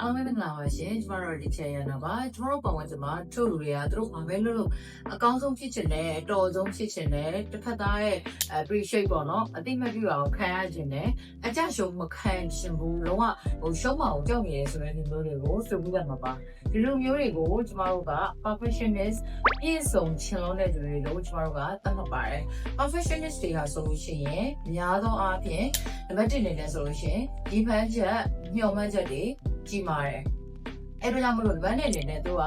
အားလုံးပဲမင်္ဂလာပါရှင်ကျမတို့ဒီချန်ရနာပါကျမတို့ပတ်ဝန်းကျင်မှာတို့လူတွေကသူတို့ဘာပဲလုပ်လို့အကောင်းဆုံးဖြစ်ချင်တယ်အတော်ဆုံးဖြစ်ချင်တယ်တစ်ဖက်သားရဲ့ appreciate ပေါ့နော်အတိမတ်ပြအောင်ခံရခြင်းနဲ့အကြရှုံးမခံချင်ဘူးလုံးဝဟိုရှုံးမအောင်ကြောက်နေရဆိုတဲ့လူမျိုးတွေကိုစုပြီးတော့မှာပါဒီလူမျိုးတွေကိုကျမတို့က perfectionist ပြည့်စုံချင်လို့တဲ့လူတွေလို့ကျမတို့ကသတ်မှတ်ပါတယ် perfectionist တွေဟာဆိုလို့ရှိရင်အများသောအားဖြင့်နံပါတ်1အနေနဲ့ဆိုလို့ရှိရင်ဒီပန်းချက်မျှော်မှန်းချက်တွေ ကြီးမာတယ်အဲ့ဒါကြောင့်မလို့နံပါတ်2အနေနဲ့သူက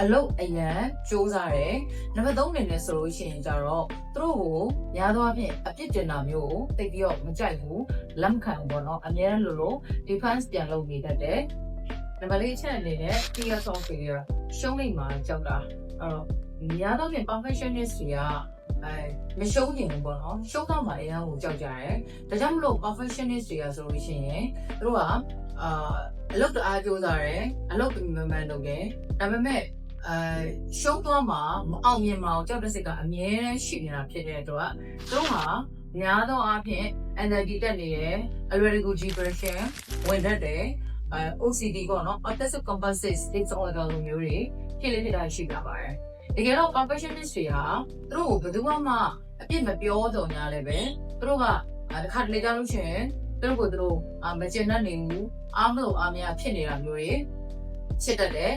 အလုတ်အရန်စူးစားတယ်နံပါတ်3အနေနဲ့ဆိုလို့ရှိရင်ကြတော့သူတို့ကိုများသောအားဖြင့်အပြစ်တင်တာမျိုးကိုတိတ်ပြီးတော့မကြိုက်ဘူးလက်မခံဘူးပေါ့နော်အများလို့လို့ defense ပြန်လုပ်နေတတ်တယ်နံပါတ်4အချက်အနေနဲ့ fear of failure ရှုံးလိမ့်မှာကြောက်တာအဲ့တော့များသောအားဖြင့် perfectionist တွေကအဲမရှုံးကျင်ဘူးပေါ့နော်ရှုံးတော့မှအရန်ကိုကြောက်ကြတယ်ဒါကြောင့်မလို့ perfectionist တွေကဆိုလို့ရှိရင်သူတို့ကအာ အလုပ်တအားကြိုးစားတယ်အလုပ်ပြမမှန်လုပ်တယ်ဒါပေမဲ့အဲရှုံးသွားမှမအောင်မြင်မအောင်ကြောက်တဲ့စိတ်ကအမြဲတမ်းရှိနေတာဖြစ်တဲ့အတွက်သူတို့ဟာများသောအားဖြင့် energy တက်နေတယ်အလွယ်တကူ depression ဝင်တတ်တယ်အဲ OCD ပေါ့နော် obsessive compulsive disorder လိုမျိုးတွေဖြစ်လေဖြစ်တာရှိကြပါတယ်တကယ်တော့ perfectionist တွေဟာသူတို့ကိုဘယ်သူမှအပြစ်မပြောတော့ညာလည်းပဲသူတို့ကတခါတလေကြောက်လို့ရှိရင် သူတို့ကိုသူတို့မကျင်တတ်နေဘူးအားမလို့အားမရဖြစ်နေတာမျိုးတွေဖြစ်တတ်တယ်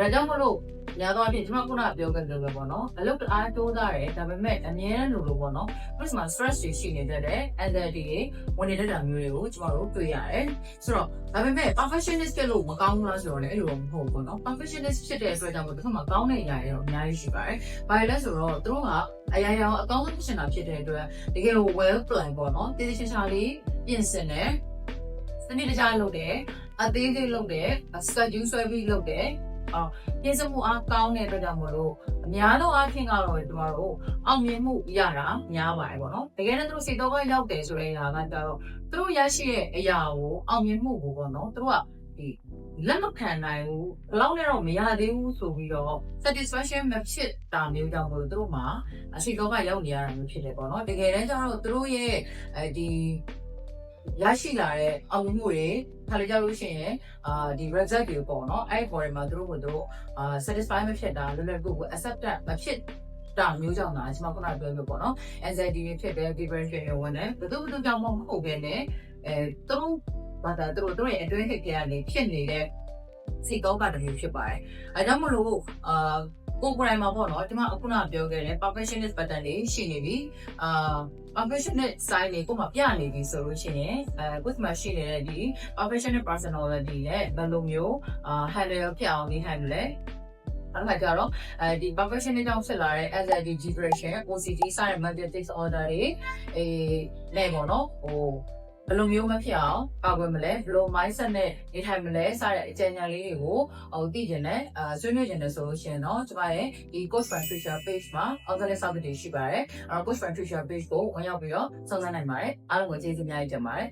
ဒါကြောင့်မလို့ညာတော့အဖြစ်ကျွန်မခုနပြောခဲ့တယ်လို့ပဲပေါ့နော်အလုပ်တအားတိုးသားတယ်ဒါပေမဲ့အမြဲတမ်းလိုလိုပေါ့နော်ဘယ်မှာ stress တွေရှိနေတတ်တယ် anxiety တွေဝင်နေတဲ့တာမျိုးတွေကိုကျွန်တော်တို့တွေ့ရတယ်ဆိုတော့ဒါပေမဲ့ perfectionist ဖြစ်လို့မကောင်းဘူးလားဆိုတော့လည်းအဲ့လိုမဟုတ်ဘူးပေါ့နော် perfectionist ဖြစ်တဲ့အတွက်ကြောင့်မို့တစ်ခါမှကောင်းတဲ့အရာတွေတော့အများကြီးရှိပါတယ်ဘာလဲဆိုတော့သူတို့ကအရာရာအကောင်းဆုံးဖြစ်နေတာဖြစ်တဲ့အတွက်တကယ်ကို well plan ပေါ့နော်တည်တည်ချာချာလေး ပြင်ဆင်တယ်စနစ်တကျလုပ်တယ်အသေးသေးလုပ်တယ် schedule ဆွဲပြီးလုပ်တယ်အော်ပြင်ဆင်မှုအားကောင်းတဲ့အတွက်ကြောင့်မလို့အများသောအားဖြင့်ကတော့ကျမတို့အောင်မြင်မှုရတာများပါတယ်ပေါ့နော်တကယ်တော့သူတို့စိတ်တော့ကရောက်တယ်ဆိုတဲ့အရာကကြတော့သူတို့ရရှိတဲ့အရာကိုအောင်မြင်မှုကိုပေါ့နော်သူတို့ကဒီလက်မခံနိုင်ဘူးဘယ်လောက်နဲ့တော့မရသေးဘူးဆိုပြီးတော့ satisfaction မဖြစ်တာမျိုးကြောင့်မလို့သူတို့မှာအစိတ်တော့ကရောက်နေရတာမျိုးဖြစ်တယ်ပေါ့နော်တကယ်တမ်းကျတော့သူတို့ရဲ့အဲဒီ ရရှိလာတဲ့အောင်မြင်မှုတွေခါလေကြောက်လို့ရှိရင်အာဒီ result တွေပေါ့နော်အဲ့ဒီပေါ်တွေမှာသူတို့ကသူတို့အာ satisfy မဖြစ်တာလွယ်လွယ်ကူကူ accept မဖြစ်တာမျိုးကြောင့်လားကျွန်မခုနပြောပြပေါ့နော် anxiety တွေဖြစ်တယ် depression တွေဝင်တယ်ဘယ်သူဘယ်သူကြောင့်မဟုတ်ဘဲနဲ့အဲသူတို့ဘာသာသူတို့တို့ရဲ့အတွင်းဟစ်ကနေဖြစ်နေတဲ့စိတ်ကောပါတမျိုးဖြစ်ပါတယ်အဲဒါမှမလို့အာ ကိုယ်ကိုယ်တိုင်မှာပေါ့နော်ကျွန်မအခုနပြောခဲ့တဲ့ perfectionist pattern တွေရှိနေပြီအာ perfectionist side တွေကိုမှပြနေပြီဆိုလို့ရှိရင်အဲကိုယ်မှာရှိနေတဲ့ဒီ perfectionist personality နဲ့ဘယ်လိုမျိုးအာ handle ဖြစ်အောင်နေ handle လဲအဲ့ဒါကြတော့အဲဒီ perfectionist ကြောင့်ဖြစ်လာတဲ့ anxiety depression OCD စတဲ့ mental disorder တွေအေးလဲပေါ့နော်ဟို ဘယ်လိုမျိုးမဖြစ်အောင်ပါဝင်မလဲဘယ်လို mindset နဲ့နေထိုင်မလဲစတဲ့အကြံဉာဏ်လေးတွေကိုဟိုသိကျင်တဲ့အာဆွေးနွေးကျင်တဲ့ဆိုလို့ရှိရင်တော့ကျမရဲ့ဒီ coach fan future page မှာ alternate subject တွေရှိပါတယ်အဲ့တော့ coach fan future page ကိုဝင်ရောက်ပြီးတော့စုံစမ်းနိုင်ပါတယ်အားလုံးကိုကျေးဇူးများကြီးတင်ပါတယ်